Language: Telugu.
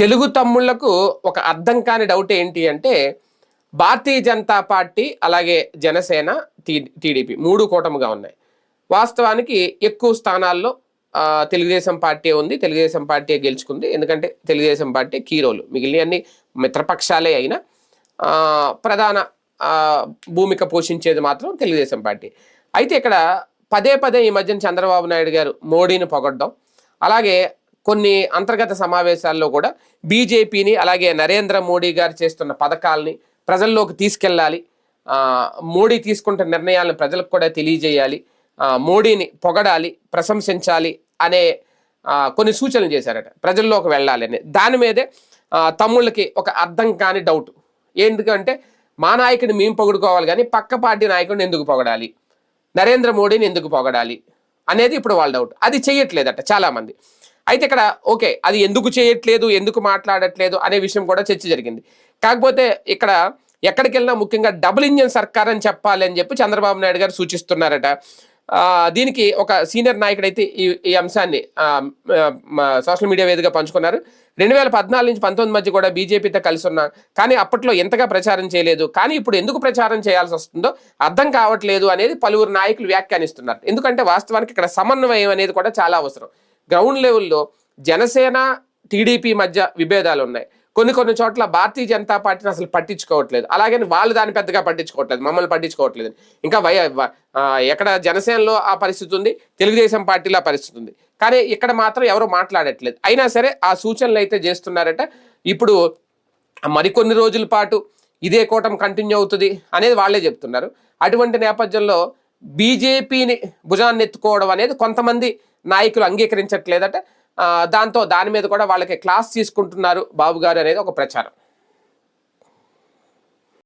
తెలుగు తమ్ముళ్ళకు ఒక అర్థం కాని డౌట్ ఏంటి అంటే భారతీయ జనతా పార్టీ అలాగే జనసేన టీడీపీ మూడు కూటమిగా ఉన్నాయి. వాస్తవానికి ఎక్కువ స్థానాల్లో తెలుగుదేశం పార్టీ ఉంది తెలుగుదేశం పార్టీ గెలుచుకుంది. ఎందుకంటే తెలుగుదేశం పార్టీ కీరోలు మిగిలినన్ని మిత్రపక్షాలే అయినా ప్రధాన భూమిక పోషించేది మాత్రం తెలుగుదేశం పార్టీ. అయితే ఇక్కడ పదే పదే ఈ మధ్యన చంద్రబాబు నాయుడు గారు మోడీని పొగడ్డం అలాగే కొన్ని అంతర్గత సమావేశాల్లో కూడా బీజేపీని అలాగే నరేంద్ర మోడీ గారు చేస్తున్న పథకాల్ని ప్రజల్లోకి తీసుకెళ్ళాలి. మోడీ తీసుకుంటున్న నిర్ణయాలను ప్రజలకు కూడా తెలియజేయాలి. మోడీని పొగడాలి ప్రశంసించాలి అనే కొన్ని సూచనలు చేశారట. ప్రజల్లోకి వెళ్ళాలి అని. దాని మీదే తమ్ముళ్ళకి ఒక అర్థం కాని డౌట్ ఎందుకంటే మా నాయకుడిని మేము పొగుడుకోవాలి కానీ పక్క పార్టీ నాయకుడిని ఎందుకు పొగడాలి? నరేంద్ర మోడీని ఎందుకు పొగడాలి? అనేది ఇప్పుడు వాళ్ళ డౌట్ అది చేయట్లేదట చాలామంది. అయితే ఇక్కడ ఓకే అది ఎందుకు చేయట్లేదు ఎందుకు మాట్లాడట్లేదు అనే విషయం కూడా చర్చ జరిగింది. కాకపోతే ఇక్కడ ఎక్కడికి వెళ్ళినా ముఖ్యంగా డబుల్ ఇంజన్ సర్కార్ అని చెప్పాలి అని చెప్పి చంద్రబాబు నాయుడు గారు సూచిస్తున్నారట. దీనికి ఒక సీనియర్ నాయకుడు అయితే ఈ ఈ అంశాన్ని సోషల్ మీడియా వేదిక పంచుకున్నారు. రెండు వేల పద్నాలుగు నుంచి పంతొమ్మిది మధ్య కూడా బీజేపీతో కలిసి ఉన్నా కానీ అప్పట్లో ఎంతగా ప్రచారం చేయలేదు కానీ ఇప్పుడు ఎందుకు ప్రచారం చేయాల్సి వస్తుందో అర్థం కావట్లేదు అనేది పలువురు నాయకులు వ్యాఖ్యానిస్తున్నారు. ఎందుకంటే వాస్తవానికి ఇక్కడ సమన్వయం అనేది కూడా చాలా అవసరం. గ్రౌండ్ లెవెల్లో జనసేన టీడీపీ మధ్య విభేదాలు ఉన్నాయి కొన్ని కొన్ని చోట్ల భారతీయ జనతా పార్టీని అసలు పట్టించుకోవట్లేదు. అలాగే వాళ్ళు దాన్ని పెద్దగా పట్టించుకోవట్లేదు మమ్మల్ని పట్టించుకోవట్లేదు. ఇంకా వై ఎక్కడ జనసేనలో ఆ పరిస్థితి ఉంది తెలుగుదేశం పార్టీలో పరిస్థితి ఉంది. కానీ ఇక్కడ మాత్రం ఎవరు మాట్లాడట్లేదు. అయినా సరే ఆ సూచనలు అయితే చేస్తున్నారట. ఇప్పుడు మరికొన్ని రోజుల పాటు ఇదే కూటమి కంటిన్యూ అవుతుంది అనేది వాళ్ళే చెప్తున్నారు. అటువంటి నేపథ్యంలో బీజేపీని భుజాన్ని ఎత్తుకోవడం అనేది కొంతమంది నాయకులు అంగీకరించట్లేదట దాంతో దాని మీద కూడా వాళ్ళకి క్లాస్ తీసుకుంటున్నారు బాబు గారు అనేది ఒక ప్రచారం.